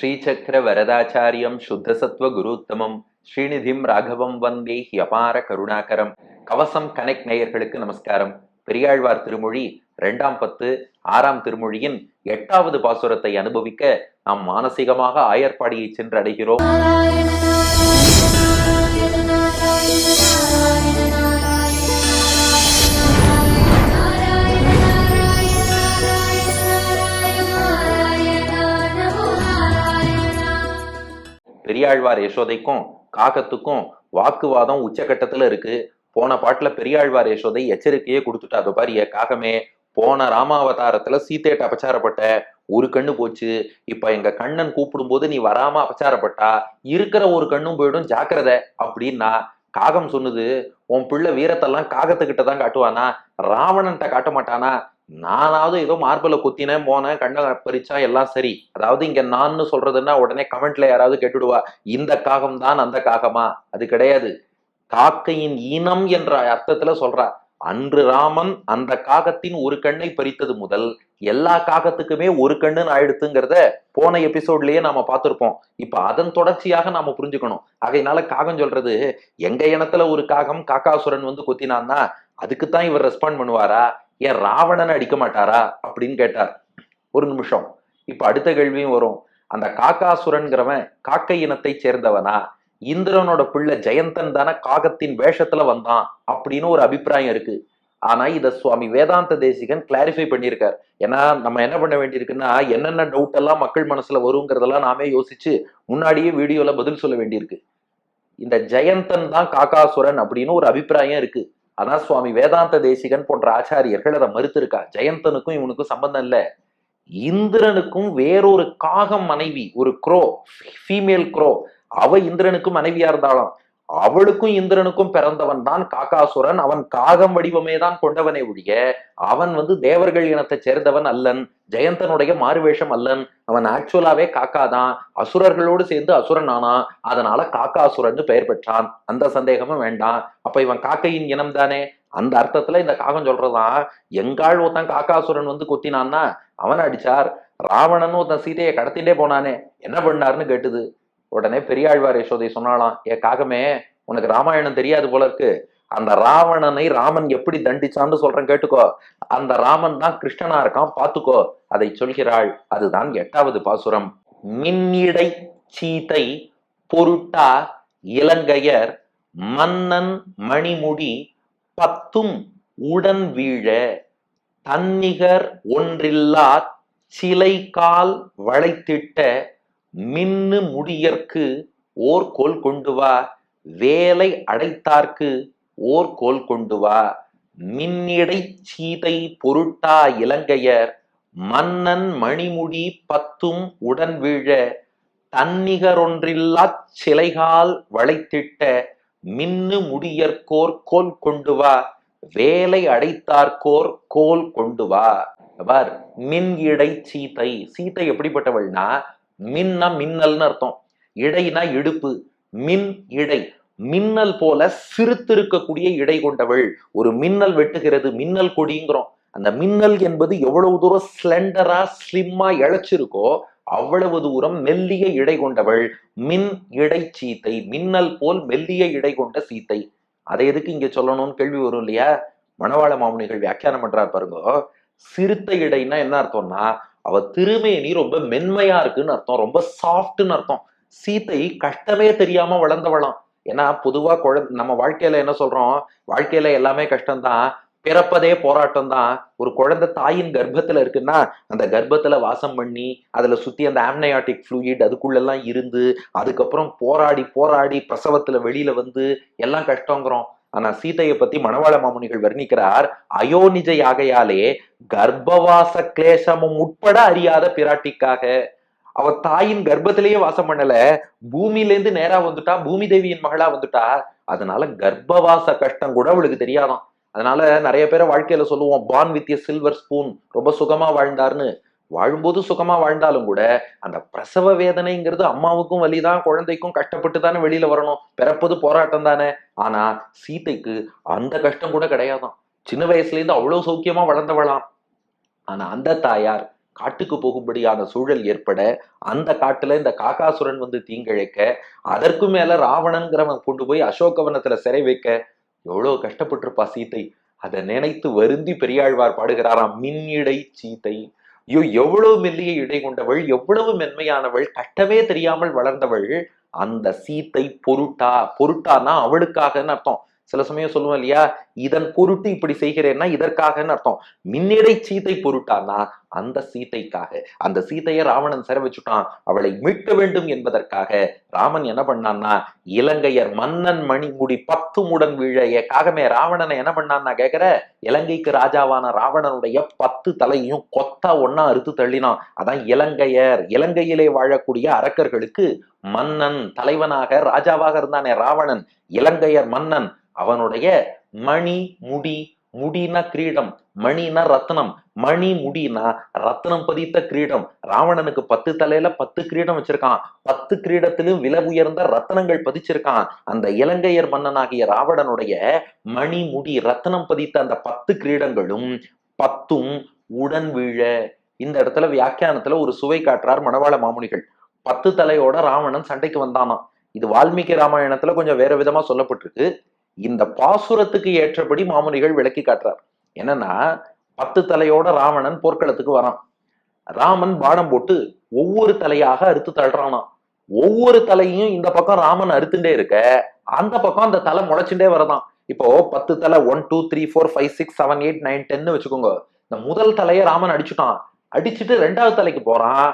ஸ்ரீசக்கர வரதாச்சாரியம் சுத்தசத்வ குருத்தமம். ஸ்ரீநிதிம் ராகவம் வந்தே ஹியபார கருணாகரம். கவசம் கனெக்ட் நேயர்களுக்கு நமஸ்காரம். பெரியாழ்வார் திருமொழி இரண்டாம் பத்து ஆறாம் திருமொழியின் எட்டாவது பாசுரத்தை அனுபவிக்க நாம் மானசீகமாக ஆயர்பாடியை சென்றடைகிறோம். பெரியாழ்வார் யசோதைக்கும் காகத்துக்கும் வாக்குவாதம் உச்சகட்டத்துல இருக்கு. போன பாட்டுல பெரியாழ்வார் யசோதை எச்சரிக்கையே கொடுத்துட்டா பாரு ஏ காகமே போன ராமாவதாரத்துல சீத்தேட்ட அபச்சாரப்பட்ட ஒரு கண்ணு போச்சு. இப்ப எங்க கண்ணன் கூப்பிடும்போது நீ வராம அபச்சாரப்பட்டா இருக்கிற ஒரு கண்ணும் போயிடும் ஜாக்கிரதை அப்படின்னா காகம் சொன்னது உன் பிள்ளை வீரத்தெல்லாம் காகத்துக்கிட்ட தான் காட்டுவானா? ராவணன்ட்ட காட்ட மாட்டானா நானாவது ஏதோ மார்பில் குத்தினேன் போனேன் கண்ணை பறிச்சா எல்லாம் சரி. அதாவது இங்க நான்னு சொல்றதுன்னா உடனே கமெண்ட்ல யாராவது கேட்டுடுவா. இந்த காகம் தான் அந்த காகமா? அது கிடையாது. காக்கையின் இனம் என்ற அர்த்தத்துல சொல்றா. அன்று ராமன் அந்த காகத்தின் ஒரு கண்ணை பறித்தது முதல் எல்லா காகத்துக்குமே ஒரு கண்ணுன்னு ஆயிடுத்துங்கிறத போன எபிசோட்லயே நாம பார்த்திருப்போம். இப்ப அதன் தொடர்ச்சியாக நாம புரிஞ்சுக்கணும். ஆகையினால காகம் சொல்றது எங்க இனத்துல ஒரு காகம் காக்காசுரன் வந்து கொத்தினான்னா அதுக்குத்தான் இவர் ரெஸ்பாண்ட் பண்ணுவாரா? ஏன் ராவணனை அடிக்க மாட்டாரா அப்படின்னு கேட்டார். ஒரு நிமிஷம். இப்ப அடுத்த கேள்வியும் வரும். அந்த காக்காசுரன்கிறவன் காக்கை இனத்தை சேர்ந்தவனா? இந்திரனோட பிள்ளை ஜெயந்தன் தானே காகத்தின் வேஷத்துல வந்தான் அப்படின்னு ஒரு அபிப்பிராயம் இருக்கு. ஆனா இத சுவாமி வேதாந்த தேசிகன் கிளாரிஃபை பண்ணியிருக்கார். ஏன்னா நம்ம என்ன பண்ண வேண்டியிருக்குன்னா என்னென்ன டவுட் எல்லாம் மக்கள் மனசுல வருங்கிறதெல்லாம் நாமே யோசிச்சு முன்னாடியே வீடியோல பதில் சொல்ல வேண்டியிருக்கு. இந்த ஜெயந்தன் தான் காக்காசுரன் அப்படின்னு ஒரு அபிப்பிராயம் இருக்கு. அதான் சுவாமி வேதாந்த தேசிகன் போன்ற ஆச்சாரியர்கள் அதை மறுத்திருக்கா ஜெயந்தனுக்கும் இவனுக்கும் சம்பந்தம் இல்ல. இந்திரனுக்கும் வேறொரு காகம் மனைவி ஒரு குரோ ஃபீமேல் குரோ அவ இந்திரனுக்கும் மனைவியா இருந்தாலும் அவளுக்கும் இந்திரனுக்கும் பிறந்தவன் தான் காக்காசுரன். அவன் காகம் வடிவமே தான் கொண்டவனை ஒழிய அவன் வந்து தேவர்கள் இனத்தை சேர்ந்தவன் அல்லன் ஜெயந்தனுடைய மாறுவேஷம் அல்லன். அவன் ஆக்சுவலாவே காக்கா தான் அசுரர்களோடு சேர்ந்து அசுரன் ஆனா அதனால காக்காசுரன் பெயர் பெற்றான். அந்த சந்தேகமும் வேண்டாம். அப்ப இவன் காக்கையின் இனம் தானே? அந்த அர்த்தத்துல இந்த காகம் சொல்றதான் எங்காள் ஒருத்தன் காக்காசுரன் வந்து கொத்தினான்னா அவன் அடிச்சார். ராவணன் ஒருத்தன் சீதையை கடத்திட்டே போனானே. என்ன பண்ணாருன்னு கேட்டுது. உடனே பெரியாழ்வார் யசோதை சொன்னாலாம் ஏ காகமே உனக்கு ராமாயணம் தெரியாது போல இருக்கு. அந்த ராவணனை ராமன் எப்படி தண்டிச்சான்னு சொல்றேன் கேட்டுக்கோ. அந்த ராமன் தான் கிருஷ்ணனா இருக்கான் பாத்துக்கோ. அதை சொல்கிறாள் அதுதான் எட்டாவது பாசுரம். மின்னிடை சீதை பொருட்டா இலங்கையர் மன்னன் மணிமுடி பத்தும் உடன் வீழ தன்னிகர் ஒன்றில்லா சிலை கால் வளைத்திட்ட மின்னு முடியற்கு ஓர் கோல் கொண்டு வா வேலை அடைத்தார்க்கு ஓர் கோல் கொண்டு வா. மின்னிடை சீதை பொருட்டா இலங்கையர் மன்னன் மணிமுடி பத்தும் உடன் வீழ தன்னிகரொன்றில்லா சிலைகால் வளைத்திட்ட மின்னு முடியற்கோர் கோல் கொண்டு வா வேலை அடைத்தார்கோர் கோல் கொண்டு வா. பார் மின் இடை சீதை சீதை எப்படிப்பட்டவள்னா மின்னா மின்னல்னு அர்த்தம். இடைனா இடுப்பு. மின் இடை. மின்னல் போல சிறுத்திருக்கக்கூடிய இடை கொண்டவள். ஒரு மின்னல் வெட்டுகிறது மின்னல் கொடிங்கிறோம். அந்த மின்னல் என்பது எவ்வளவு தூரம் ஸ்லெண்டரா ஸ்லிம்மா இழைச்சிருக்கோ அவ்வளவு தூரம் மெல்லிய இடை கொண்டவள். மின் இடை சீத்தை. மின்னல் போல் மெல்லிய இடை கொண்ட சீத்தை. அதை எதுக்கு இங்க சொல்லணும்னு கேள்வி வரும் இல்லையா? மணவாள மாமுனிகள் வியாக்கியானம் பண்றாரு பாருங்க. சிறுத்தை இடைன்னா என்ன அர்த்தம்னா அவ திருமேனி ரொம்ப மென்மையா இருக்குன்னு அர்த்தம். ரொம்ப சாஃப்ட்னு அர்த்தம். சீத்தை கஷ்டமே தெரியாம வளர்ந்தவளாம். ஏன்னா பொதுவா குழந்தை நம்ம வாழ்க்கையில என்ன சொல்றோம்? வாழ்க்கையில எல்லாமே கஷ்டம்தான். பிறப்பதே போராட்டம் தான் ஒரு குழந்தை தாயின் கர்ப்பத்துல இருக்குன்னா அந்த கர்ப்பத்துல வாசம் பண்ணி அதுல சுத்தி அந்த ஆம்னயாட்டிக் ஃப்ளூயிட் அதுக்குள்ள எல்லாம் இருந்து அதுக்கப்புறம் போராடி போராடி பிரசவத்துல வெளியில வந்து எல்லாம் கஷ்டங்கிறோம். ஆனா சீதையை பத்தி மணவாள மாமுனிகள் வர்ணிக்கிறார் அயோனிஜ யாகையாலே கர்ப்பவாச கிளேசமும் உட்பட அறியாத பிராட்டிக்காக. அவ தாயின் கர்ப்பத்திலேயே வாசம் பண்ணல பூமியில இருந்து நேரா வந்துட்டா பூமி தேவியின் மகளா வந்துட்டா. அதனால கர்ப்பவாச கஷ்டம் கூட அவளுக்கு தெரியாதாம் அதனால நிறைய பேரை வாழ்க்கையில சொல்லுவோம் பான் வித் சில்வர் ஸ்பூன் ரொம்ப சுகமா வாழ்ந்தார்னு. வாழும்போது சுகமா வாழ்ந்தாலும் கூட அந்த பிரசவ வேதனைங்கிறது அம்மாவுக்கும் வலிதான் குழந்தைக்கும் கஷ்டப்பட்டு தானே வெளியில வரணும். பிறப்பது போராட்டம் தானே. ஆனா சீதைக்கு அந்த கஷ்டம் கூட கிடையாதான். சின்ன வயசுல இருந்து அவ்வளவு சௌக்கியமா வளர்ந்தவளாம். ஆனா அந்த தாயார் காட்டுக்கு போகும்படியான சூழல் ஏற்பட அந்த காட்டுல இந்த காக்காசுரன் வந்து தீங்கிழைக்க அதற்கு மேல ராவணன்கிறவன் கொண்டு போய் அசோகவனத்துல சிறை வைக்க எவ்வளவு கஷ்டப்பட்டிருப்பா சீத்தை அதை நினைத்து வருந்தி பெரியாழ்வார் பாடுகிறாராம் மின்னிடை சீத்தை ஐயோ எவ்வளவு மெல்லிய இடை கொண்டவள் எவ்வளவு மென்மையானவள் கட்டவே தெரியாமல் வளர்ந்தவள் அந்த சீத்தை பொருட்டா பொருட்டானா அவளுக்காகன்னு அர்த்தம். சில சமயம் சொல்லுவோம் இல்லையா? இதன் பொருட்டு இப்படி செய்கிறேன்னா இதற்காகன்னு அர்த்தம். மின்னிடை சீத்தை பொருட்டானா அந்த சீத்தைக்காக. அந்த சீத்தையை ராவணன் சிறை வச்சுட்டான். அவளை மீட்க வேண்டும் என்பதற்காக ராமன் என்ன பண்ணான்னா இலங்கையர் மன்னன் மணிமுடி பத்து முடன் வீழைய காகமே ராவணனை என்ன பண்ணான்னா கேக்குற? இலங்கைக்கு ராஜாவான ராவணனுடைய பத்து தலையையும் கொத்தா ஒன்னா அறுத்து தள்ளினான். அதான் இலங்கையர். இலங்கையிலே வாழக்கூடிய அரக்கர்களுக்கு மன்னன் தலைவனாக ராஜாவாக இருந்தானே ராவணன். இலங்கையர் மன்னன் அவனுடைய மணி முடி முடினா கிரீடம் மணினா ரத்னம் மணி முடினா ரத்னம் பதித்த கிரீடம். ராவணனுக்கு பத்து தலையில பத்து கிரீடம் வச்சிருக்கான். பத்து கிரீடத்திலும் விலை உயர்ந்த ரத்னங்கள் பதிச்சிருக்கான். அந்த இலங்கையர் மன்னனாகிய ராவணனுடைய மணி முடி ரத்னம் பதித்த அந்த பத்து கிரீடங்களும் பத்தும் உடன் வீழ. இந்த இடத்துல வியாக்கியானத்துல ஒரு சுவை காட்டுறார் மணவாள மாமுனிகள். பத்து தலையோட ராவணன் சண்டைக்கு வந்தானாம். இது வால்மீகி ராமாயணத்துல கொஞ்சம் வேற விதமா சொல்லப்பட்டிருக்கு. இந்த பாசுரத்துக்கு ஏற்றபடி மாமுனிகள் விளக்கி காட்டுறார். என்னன்னா பத்து தலையோட ராவணன் போர்க்களத்துக்கு வரான். ராமன் பாடம் போட்டு ஒவ்வொரு தலையாக அறுத்து தள்ளுறானாம். ஒவ்வொரு தலையும் இந்த பக்கம் ராமன் அறுத்துட்டே இருக்க அந்த பக்கம் அந்த தலை முளைச்சுட்டே வரதான். இப்போ பத்து தலை one two three four five six seven eight nine டென்னு வச்சுக்கோங்க. இந்த முதல் தலையை ராமன் அடிச்சுட்டான். அடிச்சுட்டு ரெண்டாவது தலைக்கு போறான்.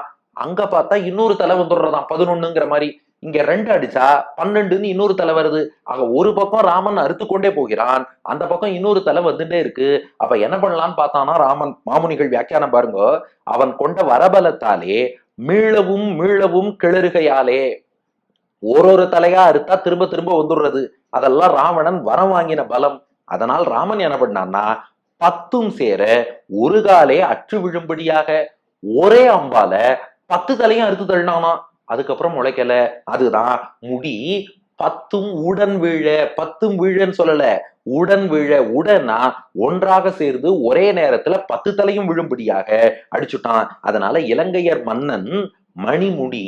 அங்க பார்த்தா இன்னொரு தலை வந்துடுறதான் பதினொன்னுங்கிற மாதிரி. இங்க ரெண்டு அடிச்சா பன்னெண்டுன்னு இன்னொரு தலை வருது. ஆக ஒரு பக்கம் ராமன் அறுத்து கொண்டே போகிறான். அந்த பக்கம் இன்னொரு தலை வந்துட்டே இருக்கு. அப்ப என்ன பண்ணலாம்னு பார்த்தானா ராமன் மாமுனிகள் வியாக்கியானம் பாருங்க. அவன் கொண்ட வரபலத்தாலே மீளவும் மீளவும் கிளறுகையாலே ஒரு ஒரு தலையா அறுத்தா திரும்ப திரும்ப வந்துடுறது. அதெல்லாம் ராவணன் வரம் வாங்கின பலம். அதனால் ராமன் என்ன பண்ணான்னா பத்தும் சேர ஒரு காலே அற்று விழும்படியாக ஒரே அம்பால பத்து தலையும் அறுத்து தள்ளினானா அதுக்கப்புறம் முளைக்கல. அதுதான் முடி. பத்தும் உடன் வீழ பத்தும் வீழன்னு சொல்லல. உடன் வீழ உடனா ஒன்றாக சேர்ந்து ஒரே நேரத்துல பத்து தலையும் விழும்படியாக அடிச்சுட்டான். அதனால இலங்கையர் மன்னன் மணிமுடி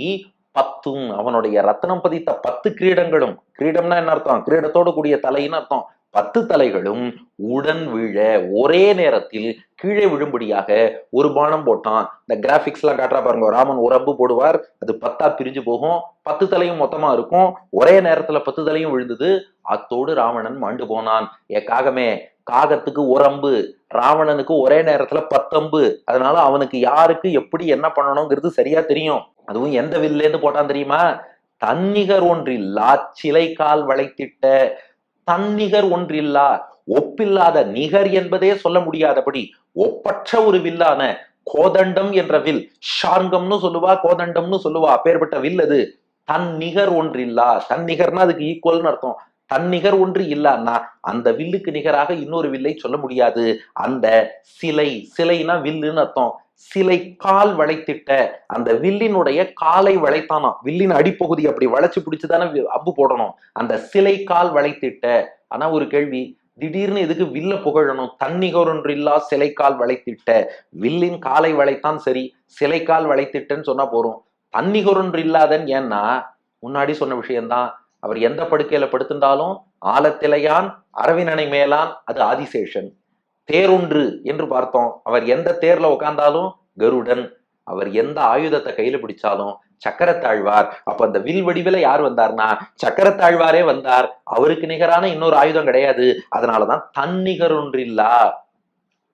பத்தும் அவனுடைய ரத்னம் பதித்த பத்து கிரீடங்களும் கிரீடம்னா என்ன அர்த்தம்? கிரீடத்தோடு கூடிய தலைன்னு அர்த்தம். பத்து தலைகளும் உடன் வீழ ஒரே நேரத்தில் கீழே விழும்படியாக ஒரு பானம் போட்டான். இந்த கிராஃபிக்ஸ் எல்லாம் காட்டுறா பாருங்க. ராமன் ஒரு அம்பு போடுவார். அது பத்தா பிரிஞ்சு போகும். பத்து தலையும் மொத்தமா இருக்கும். ஒரே நேரத்துல பத்து தலையும் விழுந்தது. அத்தோடு ராவணன் மாண்டு போனான். ஏ காகமே காகத்துக்கு ஒரு அம்பு ராவணனுக்கு ஒரே நேரத்துல பத்தம்பு. அதனால அவனுக்கு யாருக்கு எப்படி என்ன பண்ணணுங்கிறது சரியா தெரியும். அதுவும் எந்த வில்லேருந்து போட்டான் தெரியுமா? தன்னிகர் ஒன்றில்லா சிலை கால் வளைத்திட்ட தன்னிகர் ஒன்றில்லா ஒப்பில்லாத நிகர் என்பதே சொல்ல முடியாதபடி ஒப்பற்ற ஒரு வில்லான கோதண்டம் என்ற வில் ஷார்கம்னு சொல்லுவா கோதண்டம்னு சொல்லுவா அப்பேற்பட்ட வில் அது தன் நிகர் ஒன்றில்லா. தன் நிகர்னா அதுக்கு ஈக்குவல்னு அர்த்தம். தன்னிகர் ஒன்று இல்லான்னா அந்த வில்லுக்கு நிகராக இன்னொரு வில்லை சொல்ல முடியாது. அந்த சிலை சிலைனா வில்லுன்னு அர்த்தம். சிலை கால் வளைத்திட்ட அந்த வில்லினுடைய காலை வளைத்தானா வில்லின் அடிப்பகுதி அப்படி வளைச்சு பிடிச்சுதானே வி- அம்பு போடணும். அந்த சிலை கால் வளைத்திட்ட ஆனா ஒரு கேள்வி திடீர்னு எதுக்கு வில்ல புகழணும்? தன்னிகரொன்றில்லா சிலை கால் வளைத்திட்ட. வில்லின் காலை வளைத்தான் சரி சிலை கால் வளைத்திட்டன்னு சொன்னா போறோம். தன்னிகரொன்று இல்லாதன் ஏன்னா முன்னாடி சொன்ன விஷயம்தான். அவர் எந்த படுக்கையில படுத்திருந்தாலும் ஆலத்திலையான் அரவினனை மேலான் அது ஆதிசேஷன். தேரொன்று என்று பார்த்தோம். அவர் எந்த தேர்ல உட்கார்ந்தாலும் கருடன். அவர் எந்த ஆயுதத்தை கையில பிடிச்சாலும் சக்கரத்தாழ்வார். அப்ப அந்த வில் வடிவில யார் வந்தார்னா சக்கரத்தாழ்வாரே வந்தார். அவருக்கு நிகரான இன்னொரு ஆயுதம் கிடையாது. அதனாலதான் தன்னிகரொன்றில்லா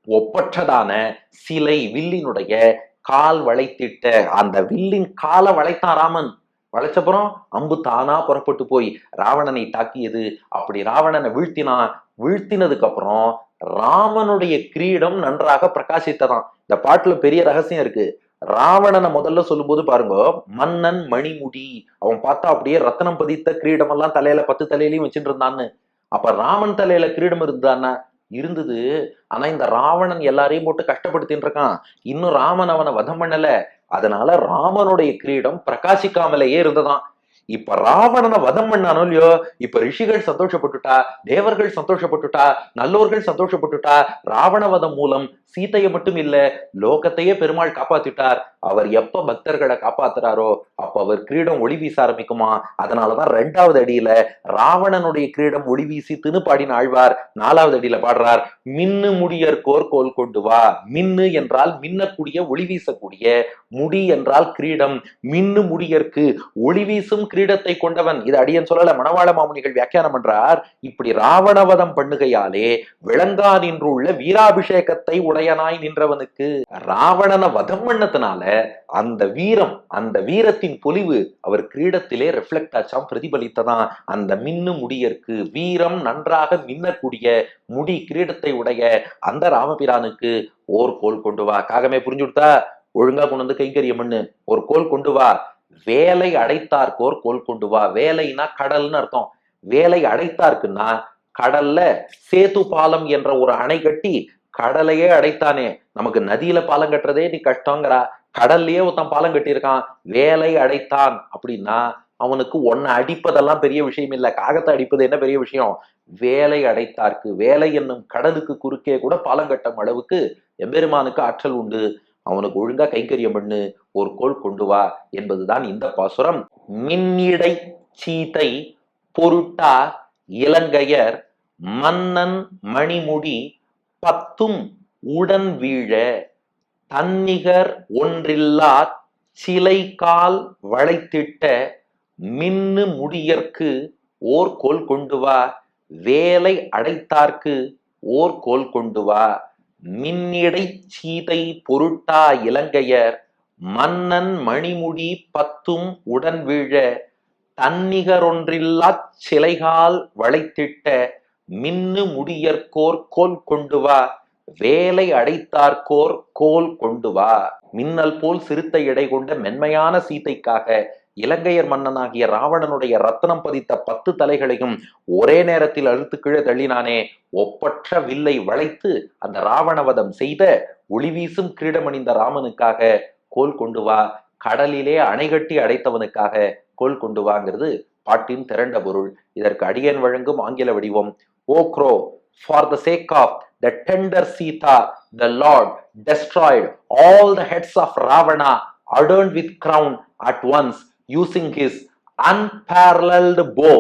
ஒப்பற்றதான சிலை வில்லினுடைய கால் வளைத்திட்ட அந்த வில்லின் காலை வளைத்தான் ராமன். வளைச்சப்புறம் அம்பு தானா புறப்பட்டு போய் ராவணனை தாக்கியது. அப்படி ராவணனை வீழ்த்தினான் வீழ்த்தினதுக்கு அப்புறம் ராமனுடைய கிரீடம் நன்றாக பிரகாசித்ததான் இந்த பாட்டுல பெரிய ரகசியம் இருக்கு. ராவணனை முதல்ல சொல்லும்போது பாருங்க மன்னன் மணிமுடி அவன் பார்த்தா அப்படியே ரத்தனம் பதித்த கிரீடம் எல்லாம் தலையில பத்து தலையிலயும் வச்சுட்டு இருந்தான்னு. அப்ப ராமன் தலையில கிரீடம் இருந்தான்னா இருந்தது. ஆனா இந்த ராவணன் எல்லாரையும் போட்டு கஷ்டப்படுத்தின்னு இருக்கான். இன்னும் ராமன் அவனை வதம் பண்ணல. அதனால ராமனுடைய கிரீடம் பிரகாசிக்காமலேயே இருந்ததான் இப்ப ராவணனை வதம் பண்ணானோ இல்லையோ? இப்ப ரிஷிகள் சந்தோஷப்பட்டுட்டா தேவர்கள் சந்தோஷப்பட்டுட்டா நல்லோர்கள் சந்தோஷப்பட்டுட்டா ராவண வதம் மூலம் சீதையை மட்டும் இல்ல லோகத்தையே பெருமாள் காப்பாத்திட்டார். அவர் எப்ப பக்தர்களை காப்பாத்துறாரோ அப்ப அவர் கிரீடம் ஒளி வீச ஆரம்பிக்குமா? அதனாலதான் ரெண்டாவது அடியில ராவணனுடைய கிரீடம் ஒளி வீசி பாடின ஆழ்வார் நாலாவது அடியில பாடுறார் மின்னு முடியர் கோர் கோல் கொண்டு வா மின்னு என்றால் மின்னக்கூடிய ஒளி வீசக்கூடிய முடி என்றால் கிரீடம் மின்னு முடியற்கு ஒளி வீசும் கிரீடத்தை கொண்டவன். இது அடியன் சொல்லல மணவாள மாமுனிகள் வியாக்கியானம் பண்றார் இப்படி ராவணவதம் பண்ணுகையாலே விளங்கா நின்றுள்ள வீராபிஷேகத்தை உடையனாய் நின்றவனுக்கு ராவணனை வதம் பண்ணதுனால அந்த வீரம் அந்த வீரத்தின் பொலிவு அவர் கிரீடத்திலே ரிஃப்ளெக்ட் ஆச்சாம் பிரதிபலித்ததான் அந்த மின்னு முடியற்கு வீரம் நன்றாக மின்னக்கூடிய முடி கிரீடத்தை உடைய அந்த ராமபிரானுக்கு ஓர் கோல் கொண்டு வா. காகமே புரிஞ்சு கொடுத்தா? ஒழுங்கா கொண்டு வந்து கைங்கரியம் ஒரு கோல் கொண்டு வா. வேலை அடைத்தார்க்கோர் கோல் கொண்டு வா. வேலைனா கடல்னு அர்த்தம். வேலை அடைத்தார்க்குன்னா கடல்ல சேது பாலம் என்ற ஒரு அணை கட்டி கடலையே அடைத்தானே. நமக்கு நதியில பாலம் கட்டுறதே நீ கஷ்டங்கிறா. கடல்லையே ஒருத்தன் பாலம் கட்டியிருக்கான் வேலை அடைத்தான் அப்படின்னா அவனுக்கு ஒன்ன அடிப்பதெல்லாம் பெரிய விஷயம் இல்லை. காகத்தை அடிப்பது என்ன பெரிய விஷயம்? வேலை அடைத்தார்க்கு. வேலை என்னும் கடலுக்கு குறுக்கே கூட பாலம் கட்டும் அளவுக்கு எம்பெருமானுக்கு ஆற்றல் உண்டு. அவனுக்கு ஒழுங்கா கைங்கரியம் பண்ணு ஒரு கோல் கொண்டு வா என்பதுதான் இந்த பாசுரம். மின்னிடை சீதை பொருட்டா இலங்கையர் மன்னன் மணிமுடி பத்தும் உடன் வீழ. தன்னிகர் ஒன்றில்லா சிலை கால் வளைத்திட்ட மின்னு முடியற்கு ஓர் கோல் கொண்டு வா வேலை அடைத்தார்க்கு ஓர் கோல் கொண்டு வா. மின்னிடை சீதை பொருட்டா இலங்கையர் மன்னன் மணிமுடி பத்தும் உடன் வீழ தன்னிகரொன்றில்லா சிலைகால் வளைத்திட்ட மின்னு முடியற்கோர் கோல் கொண்டு வா. வேலை அடைத்தார்கோர் கோல் கொண்டு வா. மின்னல் போல் சிறுத்தை எடை கொண்ட மென்மையான சீத்தைக்காக இலங்கையர் மன்னனாகிய ராவணனுடைய ரத்தனம் பதித்த பத்து தலைகளையும் ஒரே நேரத்தில் அழுத்து கீழே தள்ளினானே. ஒப்பற்ற வில்லை வளைத்து அந்த ராவணவதம் செய்த ஒளிவீசும் கிரீடமணிந்த ராமனுக்காக கோல் கொண்டு வா. கடலிலே அணைகட்டி அடைத்தவனுக்காக கோல் கொண்டு வாங்கிறது பாட்டின் திரண்ட பொருள். இதற்கு அடியன் வழங்கும் ஆங்கில வடிவம். ஓக்ரோ for the sake of The tender Sita the lord destroyed all the heads of Ravana adorned with crown at once using his unparalleled bow.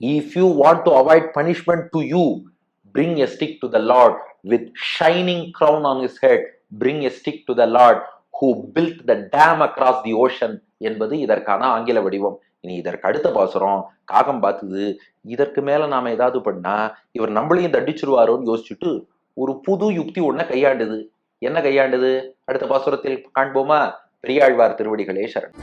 If you want to avoid punishment to you, bring a stick to the Lord with shining crown on his head. Bring a stick to the Lord who built the dam across the ocean என்பது இதற்கான ஆங்கில வடிவம் இனி இதற்கு அடுத்த பாசுரம் காகம் பார்த்துது இதற்கு மேல நாம ஏதாவது பண்ணா இவர் நம்மளையும் தண்டிச்சிருவாரோன்னு யோசிச்சுட்டு ஒரு புது யுக்தி ஒண்ண கையாண்டுது. என்ன கையாண்டுது? அடுத்த பாசுரத்தில் காண்போமா? பெரியாழ்வார் திருவடிகளே சரண்.